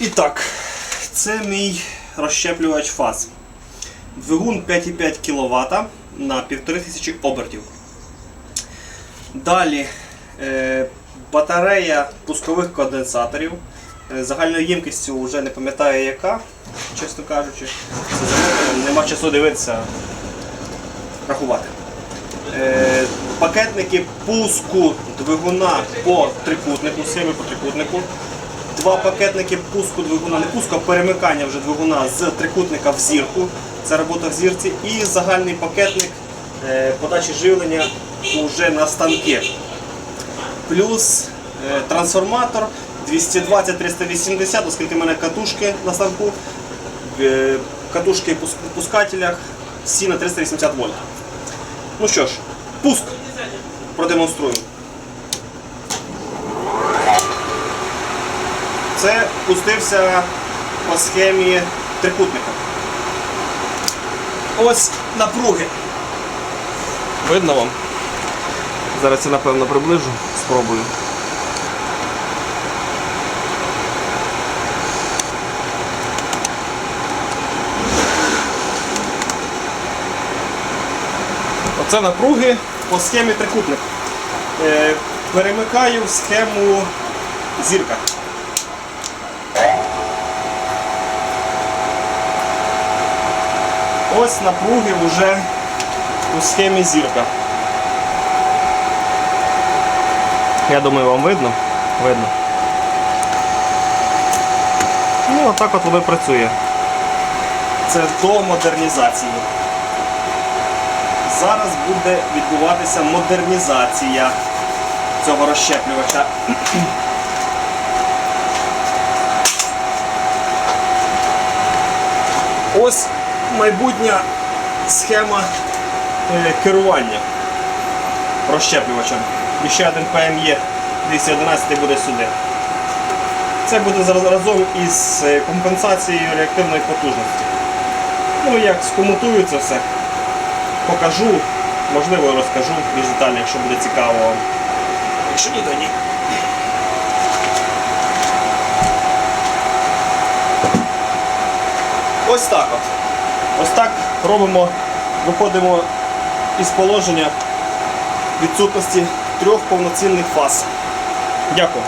І так, це мій розщеплювач фаз. Двигун 5,5 кВт на 1500 обертів. Далі е, батарея пускових конденсаторів. Е, загальною ємкістю вже не пам'ятаю яка, чесно кажучи. Це нема часу дивитися, рахувати. Е, пакетники пуску двигуна по трикутнику, схеми по трикутнику. Два пакетники пуску двигуна, не пуску, а перемикання вже двигуна з трикутника в зірку. Це робота в зірці. І загальний пакетник е, подачі живлення вже на станки. Плюс е, трансформатор 220-380, оскільки в мене катушки на станку, е, катушки в пускателях всі на 380 вольт. Ну що ж, пуск продемонструю. Це пустився по схемі трикутника. Ось напруги. Видно вам? Зараз я напевно приближу, спробую. Оце напруги по схемі трикутник. Е, перемикаю в схему зірка. Ось напруги вже у схемі зірка. Я думаю, вам видно? Видно. Ну, отак от воно працює. Це до модернізації. Зараз буде відбуватися модернізація цього розщеплювача. Ось майбутня схема е, керування розщеплювачем. І ще один PME 211 буде сюди. Це буде разом із е, компенсацією реактивної потужності. Ну, як скомутую це все, покажу, можливо, розкажу більш детально, якщо буде цікаво. Якщо ні, то ні. Ось так от. Ось так робимо, виходимо із положення відсутності трьох повноцінних фаз. Дякую.